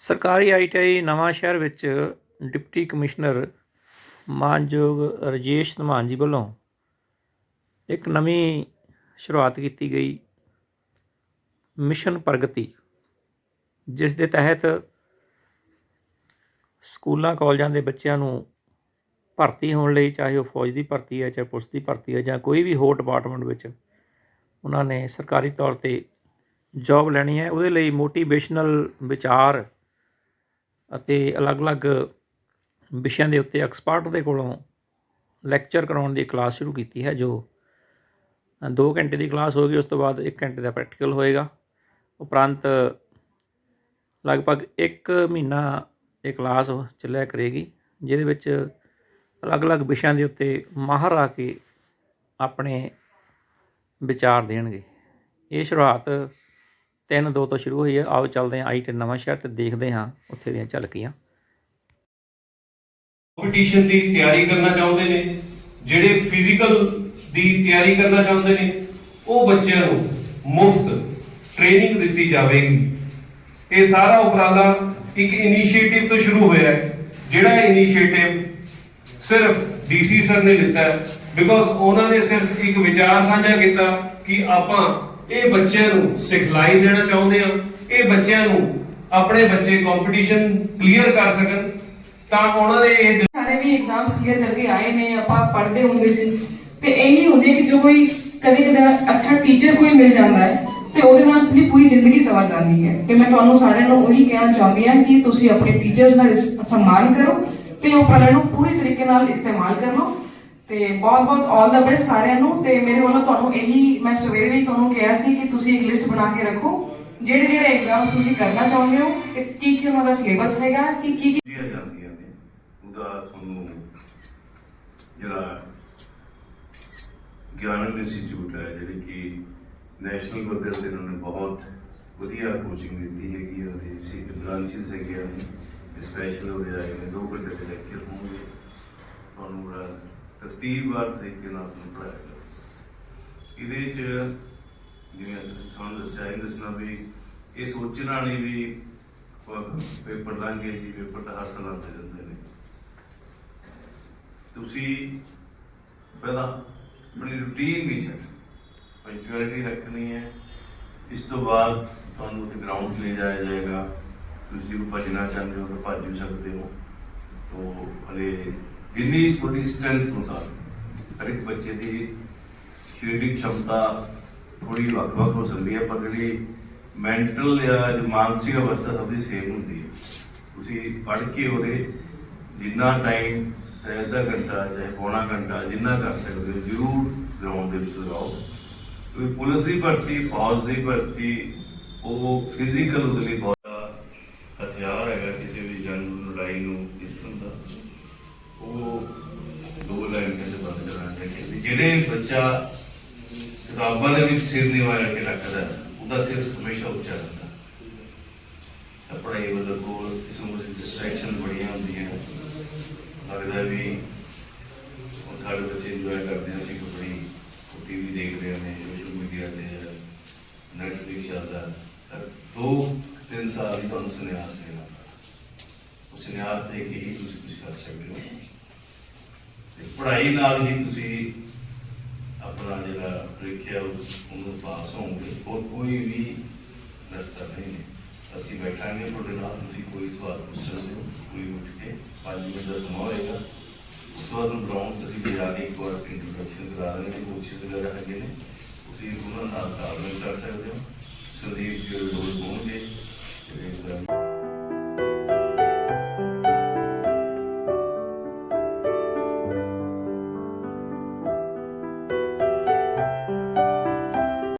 ਸਰਕਾਰੀ ਆਈਟੀਆਈ ਨਵਾਂ ਸ਼ਹਿਰ ਵਿੱਚ ਡਿਪਟੀ ਕਮਿਸ਼ਨਰ ਮਾਨਯੋਗ ਰਜੇਸ਼ ਧਮਾਨ ਜੀ ਵੱਲੋਂ ਇੱਕ ਨਵੀਂ ਸ਼ੁਰੂਆਤ ਕੀਤੀ ਗਈ ਮਿਸ਼ਨ ਪ੍ਰਗਤੀ, ਜਿਸ ਦੇ ਤਹਿਤ ਸਕੂਲਾਂ, ਕਾਲਜਾਂ ਦੇ ਬੱਚਿਆਂ ਨੂੰ ਭਰਤੀ ਹੋਣ ਲਈ, ਚਾਹੇ ਉਹ ਫੌਜ ਦੀ ਭਰਤੀ ਹੈ, ਚਾਹੇ ਪੁਲਿਸ ਦੀ ਭਰਤੀ ਹੈ, ਜਾਂ ਕੋਈ ਵੀ ਹੋਰ ਡਿਪਾਰਟਮੈਂਟ ਵਿੱਚ ਉਹਨਾਂ ਨੇ ਸਰਕਾਰੀ ਤੌਰ ਤੇ ਜੌਬ ਲੈਣੀ ਹੈ। ਉਹਦੇ ਲਈ ਮੋਟੀਵੇਸ਼ਨਲ ਵਿਚਾਰ ਅਤੇ ਅਲੱਗ-ਅਲੱਗ ਵਿਸ਼ਿਆਂ ਦੇ ਉੱਤੇ ਐਕਸਪਰਟ ਦੇ ਕੋਲੋਂ ਲੈਕਚਰ ਕਰਾਉਣ ਦੀ ਕਲਾਸ ਸ਼ੁਰੂ ਕੀਤੀ ਹੈ, ਜੋ 2 ਘੰਟੇ ਦੀ ਕਲਾਸ ਹੋਗੀ ਉਸ ਤੋਂ ਬਾਅਦ 1 ਘੰਟੇ ਦਾ ਪ੍ਰੈਕਟੀਕਲ ਹੋਏਗਾ। ਉਪਰੰਤ ਲਗਭਗ 1 ਮਹੀਨਾ ਇਹ ਕਲਾਸ ਚੱਲਿਆ ਕਰੇਗੀ, ਜਿਹਦੇ ਵਿੱਚ ਅਲੱਗ-ਅਲੱਗ ਵਿਸ਼ਿਆਂ ਦੇ ਉੱਤੇ ਮਾਹਰ ਆ ਕੇ ਆਪਣੇ ਵਿਚਾਰ ਦੇਣਗੇ। ਇਹ ਸ਼ੁਰੂਆਤ 3 2 ਤੋਂ ਸ਼ੁਰੂ ਹੋਈ ਹੈ ਆਓ ਚੱਲਦੇ ਹਾਂ ਆਈ ਤੇ ਨਵਾਂ ਸ਼ਹਿਰ ਤੇ ਦੇਖਦੇ ਹਾਂ ਉੱਥੇ ਦੀਆਂ ਝਲਕੀਆਂ। ਕੰਪੀਟੀਸ਼ਨ ਦੀ ਤਿਆਰੀ ਕਰਨਾ ਚਾਹੁੰਦੇ ਨੇ। ਜਿਹੜੇ ਫਿਜ਼ੀਕਲ ਦੀ ਤਿਆਰੀ ਕਰਨਾ ਚਾਹੁੰਦੇ ਨੇ, ਉਹ ਬੱਚਿਆਂ ਨੂੰ ਮੁਫਤ ਟ੍ਰੇਨਿੰਗ ਦਿੱਤੀ ਜਾਵੇਗੀ। ਇਹ ਸਾਰਾ ਉਪਰਾਲਾ ਇੱਕ ਇਨੀਸ਼ੀਏਟਿਵ ਤੋਂ ਸ਼ੁਰੂ ਹੋਇਆ ਹੈ। ਜਿਹੜਾ ਇਨੀਸ਼ੀਏਟਿਵ ਸਿਰਫ ਡੀਸੀ ਸਰ ਨੇ ਲਿੱਤਾ ਬਿਕੋਜ਼ ਉਹਨਾਂ ਨੇ ਸਿਰਫ ਇੱਕ ਵਿਚਾਰ ਸਾਂਝਾ ਕੀਤਾ ਕਿ ਆਪਾਂ ਇਹ ਬੱਚਿਆਂ ਨੂੰ ਸਿਖਲਾਈ ਦੇਣਾ ਚਾਹੁੰਦੇ ਹਾਂ ਇਹ ਬੱਚਿਆਂ ਨੂੰ ਆਪਣੇ ਬੱਚੇ ਕੰਪੀਟੀਸ਼ਨ ਕਲੀਅਰ ਕਰ ਸਕਣ ਤਾਂ ਉਹਨਾਂ ਨੇ ਇਹ ਸਾਰੇ ਵੀ ਐਗਜ਼ਾਮਸ ਕਲੀਅਰ ਕਰਕੇ ਆਏ ਨੇ, ਆਪਾਂ ਪੜ੍ਹਦੇ ਹੁੰਦੇ ਸੀ। ਤੇ ਇਹੀ ਹੁੰਦੀ ਕਿ ਜੋ ਕੋਈ ਕਦੇ ਕਦੇ ਅੱਛਾ ਟੀਚਰ ਕੋਈ ਮਿਲ ਜਾਂਦਾ ਹੈ ਤੇ ਉਹਦੇ ਨਾਲ ਆਪਣੀ ਪੂਰੀ ਜ਼ਿੰਦਗੀ ਸਵਰ ਜਾਂਦੀ ਹੈ। ਤੇ ਮੈਂ ਤੁਹਾਨੂੰ ਸਾਰਿਆਂ ਨੂੰ ਉਹੀ ਕਹਿਣਾ ਚਾਹੁੰਦੀ ਹਾਂ ਕਿ ਤੁਸੀਂ ਆਪਣੇ ਟੀਚਰਸ ਦਾ ਸਨਮਾਨ ਕਰੋ ਤੇ ਉਹ ਪੜ੍ਹਨ ਨੂੰ ਪੂਰੀ ਤਰੀਕੇ ਨਾਲ ਇਸਤੇਮਾਲ ਕਰ ਲਓ। ਤੇ ਬਹੁਤ ਬਹੁਤ ਆਲ ਦਾ ਬੈਸਟ ਸਾਰਿਆਂ ਨੂੰ ਤੇ ਮੇਰੇ ਵੱਲੋਂ ਤੁਹਾਨੂੰ ਇਹੀ ਮੈਂ ਸਵੇਰੇ ਵੀ ਤੁਹਾਨੂੰ ਕਿਹਾ ਸੀ ਕਿ ਤੁਸੀਂ ਇੱਕ ਲਿਸਟ ਬਣਾ ਕੇ ਰੱਖੋ। ਜਿਹੜੇ ਜਿਹੜੇ ਐਗਜ਼ਾਮਸ ਤੁਸੀਂ ਕਰਨਾ ਚਾਹੁੰਦੇ ਹੋ ਤੇ ਕੀ ਕੀ ਉਹਨਾਂ ਦਾ ਸਿਲੇਬਸ ਹੈਗਾ, ਕਿ ਕੀ ਕੀ ਦਿੱਤੀਆਂ ਜਾਂਦੀਆਂ ਨੇ, ਉਹਦਾ ਤੁਹਾਨੂੰ ਜਿਹੜਾ ਗਿਆਨ ਇੰਸਟੀਚਿਊਟ ਹੈ, ਜਿਹੜੀ ਕਿ ਨੈਸ਼ਨਲ ਪੱਧਰ ਤੇ ਇਹਨਾਂ ਨੇ ਬਹੁਤ ਵਧੀਆ ਕੋਚਿੰਗ ਦਿੱਤੀ ਹੈਗੀ ਹੈ, ਉਹਦੇ ਸੀ ਬ੍ਰਾਂਚਸ ਹੈਗੇ ਆ ਸਪੈਸ਼ਲ ਹੋ ਰਿਹਾ ਹੈ, ਦੋ ਘੰਟੇ ਦੇ ਲੈਕਚਰ ਹੋਣਗੇ। ਤੁਹਾਨੂੰ ਬੜਾ ਤਰਤੀਬਵਾਰ ਤਰੀਕੇ ਨਾਲ ਤੁਹਾਨੂੰ ਪੜ੍ਹਾਇਆ ਜਾਊਗਾ ਇਹਦੇ ਚ ਜਿਵੇਂ ਅਸੀਂ ਤੁਹਾਨੂੰ ਦੱਸਿਆ ਇਹ ਦੱਸਣਾ ਵੀ ਇਹ ਸੋਚਣਾ ਨਹੀਂ ਵੀ ਪੇਪਰ ਲਾਂਗੇ, ਜੀ ਪੇਪਰ ਤਾਂ ਹਰ ਸਾਲ ਆਉਂਦੇ ਜਾਂਦੇ ਨੇ। ਤੁਸੀਂ ਪਹਿਲਾਂ ਆਪਣੀ ਰੁਟੀਨ ਵਿੱਚ ਪੰਚੁਅਲਿਟੀ ਰੱਖਣੀ ਹੈ। ਇਸ ਤੋਂ ਬਾਅਦ ਤੁਹਾਨੂੰ ਤੇ ਗਰਾਊਂਡ 'ਚ ਲੈ ਜਾਇਆ ਜਾਏਗਾ। ਤੁਸੀਂ ਉਹ ਭੱਜਣਾ ਚਾਹੁੰਦੇ ਹੋ ਤਾਂ ਭੱਜ ਵੀ ਸਕਦੇ ਹੋ। ਤੋ ਹਲੇ ਜਿੰਨੀ ਤੁਹਾਡੀ ਸਟਰੈਂਥ ਅਨੁਸਾਰ ਹਰ ਇੱਕ ਬੱਚੇ ਦੀ ਸਰੀਰਕ ਸ਼ਮਤਾ ਥੋੜੀ ਵੱਖ-ਵੱਖ ਹੋ ਸਕਦੀ ਹੈ, ਪਰ ਜਿਹੜੀ ਮੈਂਟਲ ਜਾਂ ਜੋ ਮਾਨਸਿਕ ਅਵਸਥਾ ਸਭ ਦੀ ਸੇਮ ਹੁੰਦੀ ਹੈ। ਤੁਸੀਂ ਪੜ੍ਹ ਕੇ ਉਹਦੇ ਜਿੰਨਾ ਟਾਈਮ ਚਾਹੇ ਅੱਧਾ ਘੰਟਾ, ਚਾਹੇ ਪੌਣਾ ਘੰਟਾ, ਜਿੰਨਾ ਕਰ ਸਕਦੇ ਹੋ, ਜ਼ਰੂਰ ਗਰਾਊਂਡ ਦੇ ਵਿੱਚ ਲਗਾਓ। ਕਿਉਂਕਿ ਪੁਲਿਸ ਦੀ ਭਰਤੀ, ਫੌਜ ਦੀ ਭਰਤੀ, ਉਹ ਫਿਜ਼ੀਕਲ ਉਹਦੇ ਲਈ ਬਹੁਤ ਬੰਦ ਜਿਹੜੇ ਬੱਚਾ ਕਿਤਾਬਾਂ ਦੇ ਵਿੱਚ ਸਿਰ ਨਿਵਾ ਕੇ ਰੱਖਦਾ, ਉਹਦਾ ਸਿਰ ਹਮੇਸ਼ਾ ਉੱਚਾ ਰਹਿੰਦਾ। ਤਾਂ ਪੜ੍ਹਾਈ ਵੱਲ ਕੋਲ ਇਸ ਨੂੰ ਡਿਸਟਰੈਕਸ਼ਨ ਬੜੀਆਂ ਹੁੰਦੀਆਂ। ਲੱਗਦਾ ਵੀ ਉਹ ਸਾਡੇ ਬੱਚੇ ਇੰਜੋਏ ਕਰਦੇ ਆ, ਅਸੀਂ ਕੋਈ ਟੀਵੀ ਦੇਖ ਰਹੇ ਸੋਸ਼ਲ ਮੀਡੀਆ ਤੇ ਨੈਟਫਲਿਕਸ ਚੱਲਦਾ। ਦੋ ਤਿੰਨ ਸਾਲ ਹੀ ਤੁਹਾਨੂੰ ਸੁਨਿਆਸ ਦੇਣਾ ਉਸ ਸੁਨਿਆਸ ਦੇ ਕੇ ਹੀ ਤੁਸੀਂ ਕੁਝ ਕਰ ਸਕਦੇ ਹੋ। ਤੇ ਪੜ੍ਹਾਈ ਨਾਲ ਹੀ ਤੁਸੀਂ ਆਪਣਾ ਜਿਹੜਾ ਪ੍ਰੀਖਿਆ ਉਹਨੂੰ ਪਾਸ ਹੋਵੋਗੇ। ਹੋਰ ਕੋਈ ਵੀ ਰਸਤਾ ਨਹੀਂ ਹੈ। ਅਸੀਂ ਬੈਠਾਂਗੇ ਤੁਹਾਡੇ ਨਾਲ, ਤੁਸੀਂ ਕੋਈ ਸਵਾਲ ਪੁੱਛ ਸਕਦੇ ਹੋ ਕੋਈ ਉੱਠ ਕੇ ਪੰਜ ਮਿੰਟ ਦਾ ਸਮਾਂ ਹੋਏਗਾ। ਉਸ ਨੂੰ ਗਰਾਊਂਡ 'ਚ ਅਸੀਂ ਜਾ ਕੇ ਇੱਕ ਵਾਰ ਇੰਟਰੋਡਕਸ਼ਨ ਕਰਾ ਰਹੇ ਨੇ ਕੁਝ ਜਗ੍ਹਾ ਹੈਗੇ ਨੇ। ਤੁਸੀਂ ਉਹਨਾਂ ਨਾਲ ਤਾਲਮੇਲ ਕਰ ਸਕਦੇ ਹੋ। ਸੰਦੀਪ ਜੀ ਰੋਜ਼ ਹੋਣਗੇ।